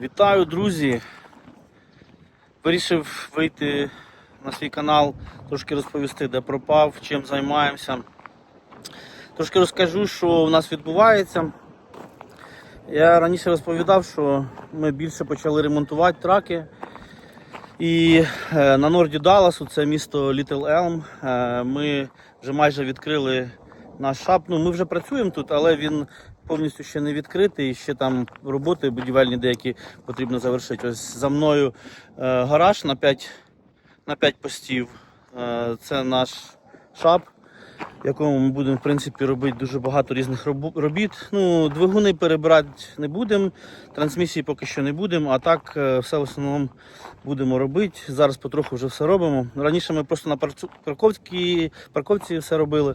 Вітаю, друзі! Вирішив вийти на свій канал, трошки розповісти, де пропав, чим займаємося. Трошки розкажу, що в нас відбувається. Я раніше розповідав, що ми більше почали ремонтувати траки. І е, на норді Далласу, це місто Літл Елм, е, ми вже майже відкрили наш шап. Ну, ми вже працюємо тут, але він повністю ще не відкритий. Ще там роботи будівельні деякі потрібно завершити. Ось за мною е, гараж на 5, на 5 постів. Е, це наш шап, в якому ми будемо в принципі робити дуже багато різних робіт. Ну, двигуни перебирати не будемо, трансмісії поки що не будемо, а так е, все в основному будемо робити. Зараз потроху вже все робимо. Раніше ми просто на парковці, парковці все робили,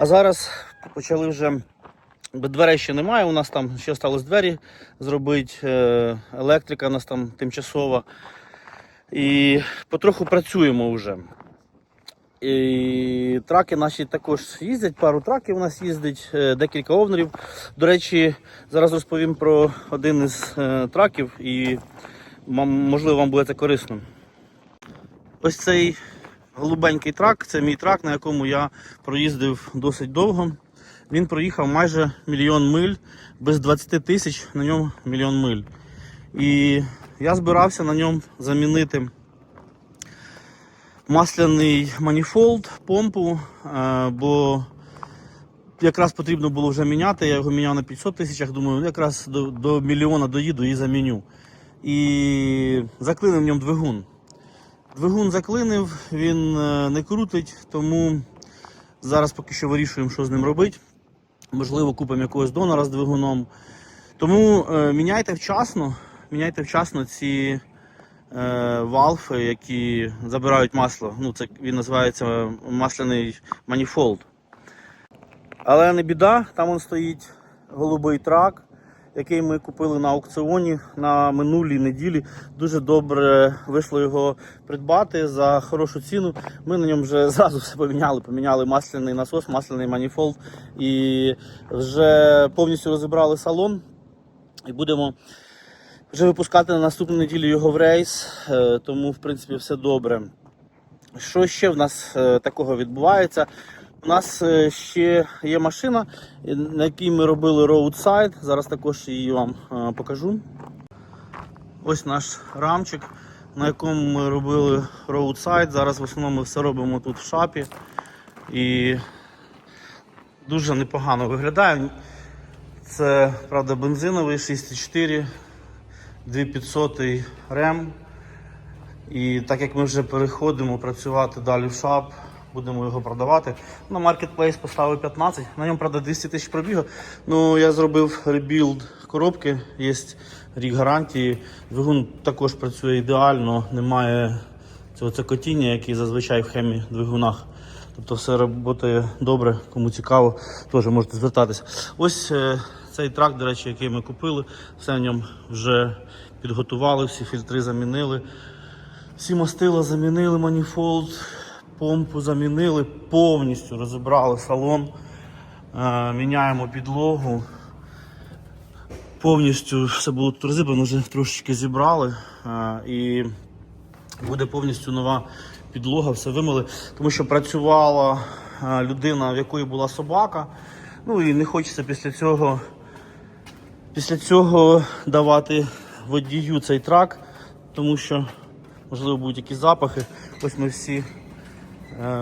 а зараз почали вже. Дверей ще немає, у нас там ще залишилось двері зробити, е, електрика у нас там тимчасова. І потроху працюємо вже. І траки наші також їздять, пару траків у нас їздить, е, декілька овнерів. До речі, зараз розповім про один із е, траків і можливо вам буде це корисно. Ось цей голубенький трак, це мій трак, на якому я проїздив досить довго. Він проїхав майже мільйон миль, без 20 тисяч на ньому мільйон миль. І я збирався на ньому замінити масляний маніфолд, помпу, е, бо якраз потрібно було вже міняти. Я його міняв на 500 тисячах, думаю, якраз до, до мільйона доїду і заміню. І заклинив в ньому двигун. Двигун заклинив, він е, не крутить, тому зараз поки що вирішуємо, що з ним робити. Можливо, купимо якогось донора з двигуном. Тому е, міняйте вчасно, міняйте вчасно ці е, валфи, які забирають масло. Ну, це він називається масляний маніфолд. Але не біда, там он стоїть голубий трак, який ми купили на аукціоні на минулій неділі. Дуже добре вийшло його придбати за хорошу ціну. Ми на ньому вже зразу все поміняли. Поміняли масляний насос, масляний маніфолд і вже повністю розібрали салон. І будемо вже випускати на наступну неділю його в рейс, е, тому в принципі все добре. Що ще в нас е, такого відбувається? У нас е, ще є машина, е, на якій ми робили роудсайд. Зараз також її вам е, покажу. Ось наш рамчик, на якому ми робили роудсайд. Зараз в основному ми все робимо тут в шапі. І дуже непогано виглядає. Це, правда, бензиновий 6,4, 2500 рем. І так як ми вже переходимо працювати далі в шап, будемо його продавати. На маркетплейс поставив 15, на ньому, правда, 200 тисяч пробігу. Ну, я зробив ребілд коробки, є рік гарантії. Двигун також працює ідеально, немає цього цокотіння, який зазвичай в хемі двигунах. Тобто все працює добре, кому цікаво, теж можете звертатися. Ось е, цей трак, до речі, який ми купили, все в ньому вже підготували, всі фільтри замінили. Всі мастила замінили, маніфолд, помпу замінили, повністю розібрали салон, е, міняємо підлогу. Повністю все було тут розібрано, вже трошечки зібрали. е, і буде повністю нова підлога, все вимили. Тому що працювала е, людина, в якої була собака. Ну і не хочеться після цього, після цього давати водію цей трак, тому що можливо будуть якісь запахи. Ось ми всі,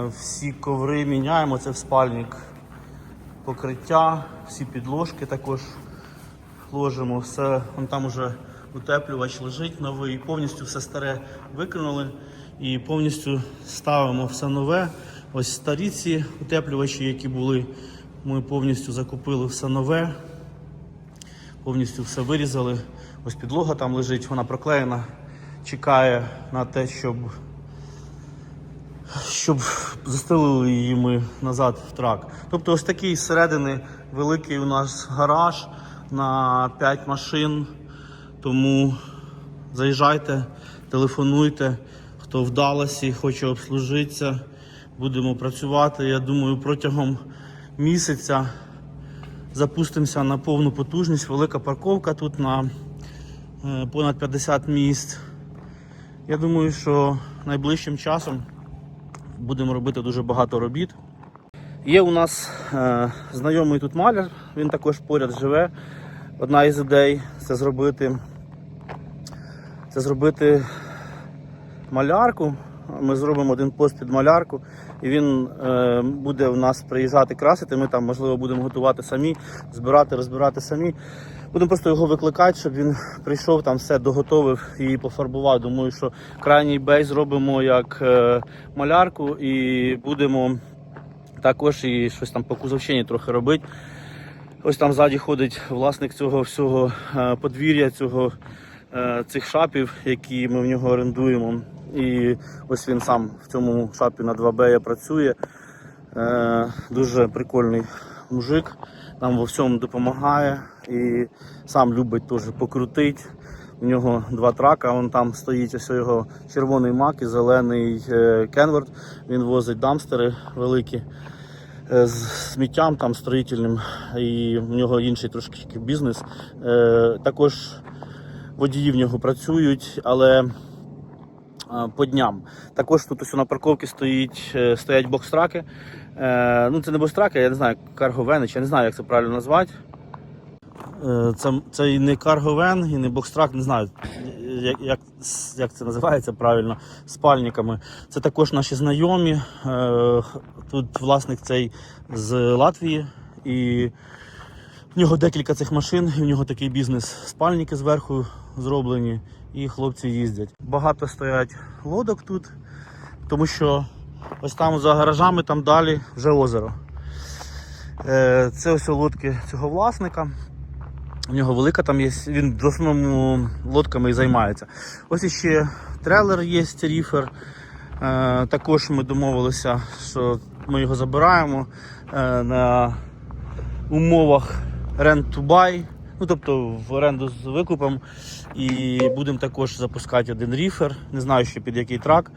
всі коври міняємо, це в спальник покриття, всі підложки також ложимо, все, вон там уже утеплювач лежить новий, повністю все старе викинули і повністю ставимо все нове. Ось старі ці утеплювачі, які були, ми повністю закупили все нове, повністю все вирізали. Ось підлога там лежить, вона проклеєна, чекає на те, щоб щоб застелили її ми назад в трак. Тобто ось такий зсередини великий у нас гараж на 5 машин. Тому заїжджайте, телефонуйте, хто в Далласі хоче обслужитися. Будемо працювати. Я думаю, протягом місяця запустимося на повну потужність. Велика парковка тут на е, понад 50 місць. Я думаю, що найближчим часом будемо робити дуже багато робіт. Є у нас е, знайомий тут маляр, він також поряд живе. Одна із ідей це зробити, це зробити малярку. Ми зробимо один пост під малярку, і він е, буде в нас приїжджати красити. Ми там, можливо, будемо готувати самі, збирати, розбирати самі. Будемо просто його викликати, щоб він прийшов, там все доготовив і пофарбував. Думаю, що крайній бей зробимо як е, малярку і будемо також і щось там по кузовщині трохи робити. Ось там ззаді ходить власник цього всього е, подвір'я, цього, е, цих шапів, які ми в нього орендуємо. І ось він сам в цьому шапі на 2Б працює. Дуже прикольний мужик, нам во всьому допомагає і сам любить теж покрутити. У нього два трака, вон там стоїть ось його червоний мак і зелений е, кенверт. Він возить дамстери великі е, з сміттям там строїтельним, і в нього інший трошки бізнес. Е, Також водії в нього працюють, але по дням. Також тут ось на парковці стоїть, стоять бокстраки. Е, Ну, це не бокстраки, я не знаю, карговени, чи я не знаю, як це правильно назвати. Е, Це, це і не карговен, і не бокстрак, не знаю, як, як, як це називається правильно, спальниками. Це також наші знайомі. Е, Тут власник цей з Латвії, і в нього декілька цих машин, і в нього такий бізнес. Спальники зверху зроблені, і хлопці їздять. Багато стоять лодок тут, тому що ось там за гаражами, там далі вже озеро. Е, Це ось лодки цього власника. У нього велика там є, він в основному лодками і займається. Ось іще трейлер є, ріфер. Е, також ми домовилися, що ми його забираємо е, на умовах rent to buy, ну тобто в оренду з викупом. І будемо також запускати один ріфер. Не знаю ще під який трак,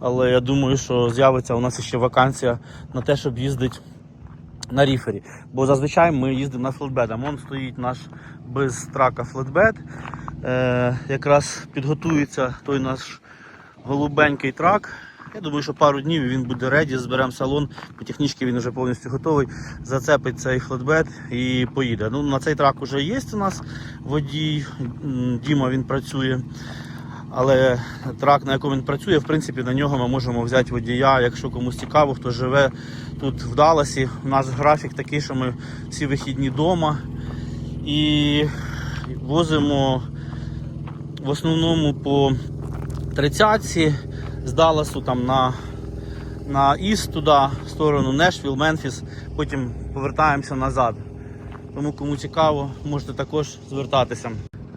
але я думаю, що з'явиться у нас ще вакансія на те, щоб їздити на ріфері. Бо зазвичай ми їздимо на флетбедом. Вон стоїть наш без трака флетбед. Е, якраз підготується той наш голубенький трак. Я думаю, що пару днів він буде реді, зберемо салон, по технічці він вже повністю готовий. Зацепить цей флетбед і поїде. Ну, на цей трак вже є у нас водій, Діма він працює. Але трак, на якому він працює, в принципі, на нього ми можемо взяти водія, якщо комусь цікаво, хто живе тут в Далласі. У нас графік такий, що ми всі вихідні вдома і возимо в основному по 30 з Далласу там на, на Іст туди, в сторону Нешвіл, Менфіс, потім повертаємося назад. Тому кому цікаво, можете також звертатися.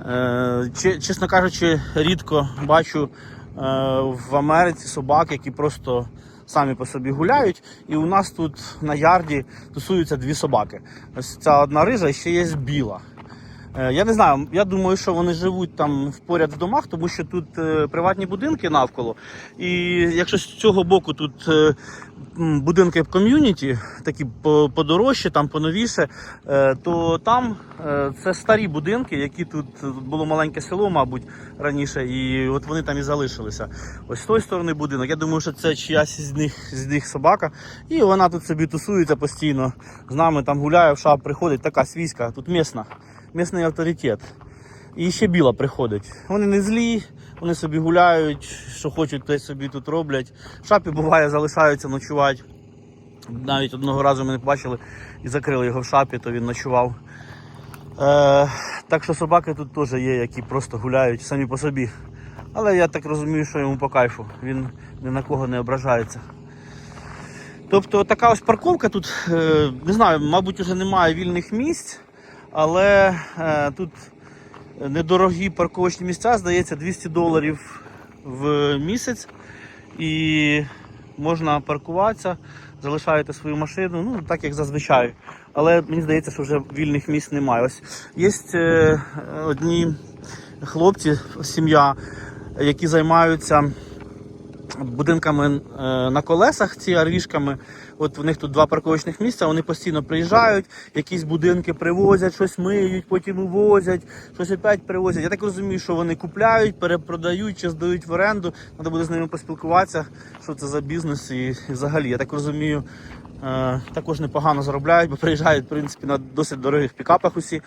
Е, чесно кажучи, рідко бачу е, в Америці собак, які просто самі по собі гуляють. І у нас тут на ярді тусуються дві собаки. Ось ця одна рижа і ще є біла. Е, Я не знаю, я думаю, що вони живуть там поряд в домах, тому що тут е, приватні будинки навколо. І якщо з цього боку тут е, будинки ком'юніті, такі по- подорожчі, там поновіше, то там це старі будинки, які тут було маленьке село, мабуть, раніше, і от вони там і залишилися. Ось з тої сторони будинок. Я думаю, що це чиясь з них, з них собака. І вона тут собі тусується постійно. З нами там гуляє, в шап приходить, така свійська, тут місна місний авторитет. І ще біла приходить. Вони не злі, вони собі гуляють, що хочуть, те собі тут роблять. Шапі буває, залишаються ночувати. Навіть одного разу ми не бачили і закрили його в шапі, то він ночував. Е, так що собаки тут теж є, які просто гуляють самі по собі. Але я так розумію, що йому по кайфу. Він ні на кого не ображається. Тобто така ось парковка тут, е, не знаю, мабуть, вже немає вільних місць, але е, тут недорогі парковочні місця, здається, 200 доларів в місяць. І можна паркуватися, залишаєте свою машину, ну так як зазвичай. Але мені здається, що вже вільних місць немає. Ось є е, одні хлопці, сім'я, які займаються будинками е, на колесах, ці арвішками. От в них тут два парковочних місця, вони постійно приїжджають, якісь будинки привозять, щось миють, потім увозять, щось опять привозять. Я так розумію, що вони купляють, перепродають чи здають в оренду. Треба буде з ними поспілкуватися, що це за бізнес і, і взагалі. Я так розумію, е, також непогано заробляють, бо приїжджають в принципі на досить дорогих пікапах усі.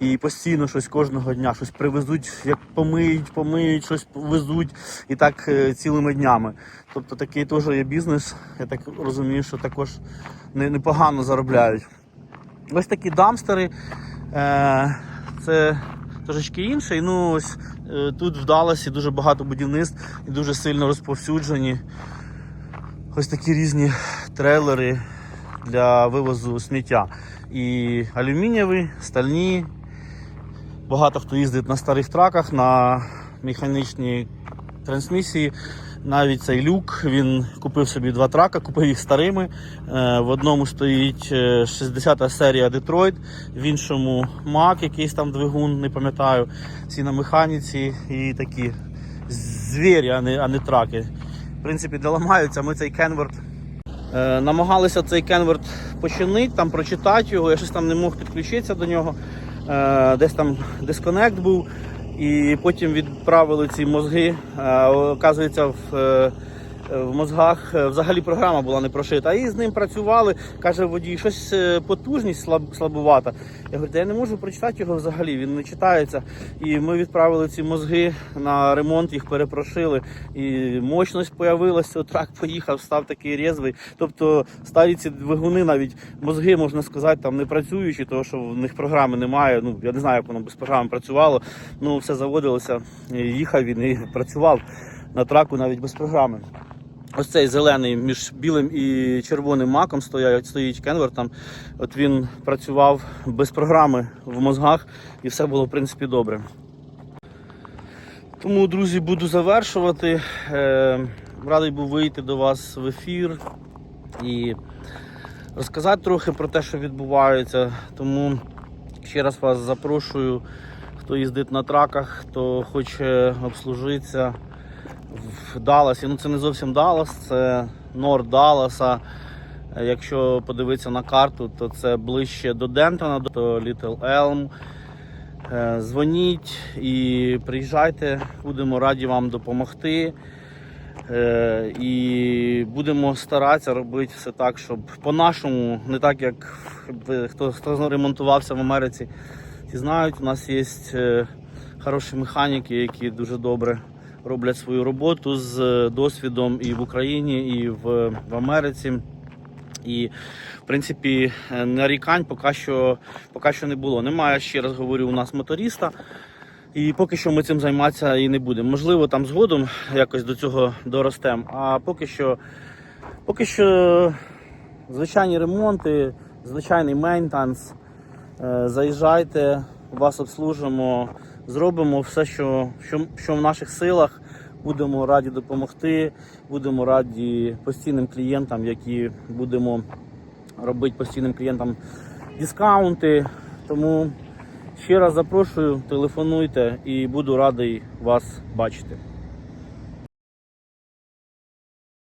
І постійно щось кожного дня, щось привезуть, як помиють, помиють, щось везуть і так е, цілими днями. Тобто такий теж є бізнес. Я так розумію, що також непогано заробляють. Ось такі дамстери. Е, це трошечки інший. Ну, ось е, тут в Далласі дуже багато будівництв і дуже сильно розповсюджені. Ось такі різні трейлери для вивозу сміття. І алюмінієві, стальні. Багато хто їздить на старих траках, на механічній трансмісії. Навіть цей люк він купив собі два трака, купив їх старими. Е, В одному стоїть е, 60-та серія Детройт, в іншому Мак, якийсь там двигун, не пам'ятаю. Всі на механіці і такі звірі, а не, а не траки. В принципі, де ламаються, ми цей кенверт Е, намагалися цей кенверт починити, там прочитати його, я щось там не мог підключитися до нього. Е, десь там дисконект був. І потім відправили ці мозги. Е, оказується, в, е, в мозгах е, взагалі програма була не прошита. І з ним працювали. Каже водій, щось е, потужність слаб, слабувата. Я говорю, я не можу прочитати його взагалі, він не читається. І ми відправили ці мозги на ремонт, їх перепрошили. І мощність появилася, трак поїхав, став такий різвий. Тобто старі ці двигуни, навіть мозги, можна сказати, там не працюючі, тому що в них програми немає. Ну я не знаю, як воно без програми працювало. Ну все заводилося, їхав він і працював на траку навіть без програми. Ось цей зелений між білим і червоним маком стоять, стоїть кенвер там. От він працював без програми в мозгах і все було в принципі добре. Тому, друзі, буду завершувати. Е, радий був вийти до вас в ефір і розказати трохи про те, що відбувається. Тому ще раз вас запрошую, хто їздить на траках, хто хоче обслужитися в Далласі. Ну це не зовсім Даллас, це Норд Далласа. Якщо подивитися на карту, то це ближче до Дентона, до Літл Елм. Е, Дзвоніть і приїжджайте, будемо раді вам допомогти. Е, І будемо старатися робити все так, щоб по-нашому, не так як хто, хто ремонтувався в Америці, ті знають, у нас є е, хороші механіки, які дуже добре роблять свою роботу з е, досвідом і в Україні, і в, в Америці. І, в принципі, е, нарікань поки що, поки що не було. Немає, ще раз говорю, у нас моториста. І поки що ми цим займатися і не будемо. Можливо, там згодом якось до цього доростемо. А поки що, поки що звичайні ремонти, звичайний мейнтанс. Е, Заїжджайте, вас обслужимо, зробимо все, що, що, що в наших силах. Будемо раді допомогти, будемо раді постійним клієнтам, які будемо робити постійним клієнтам дискаунти. Тому ще раз запрошую, телефонуйте і буду радий вас бачити.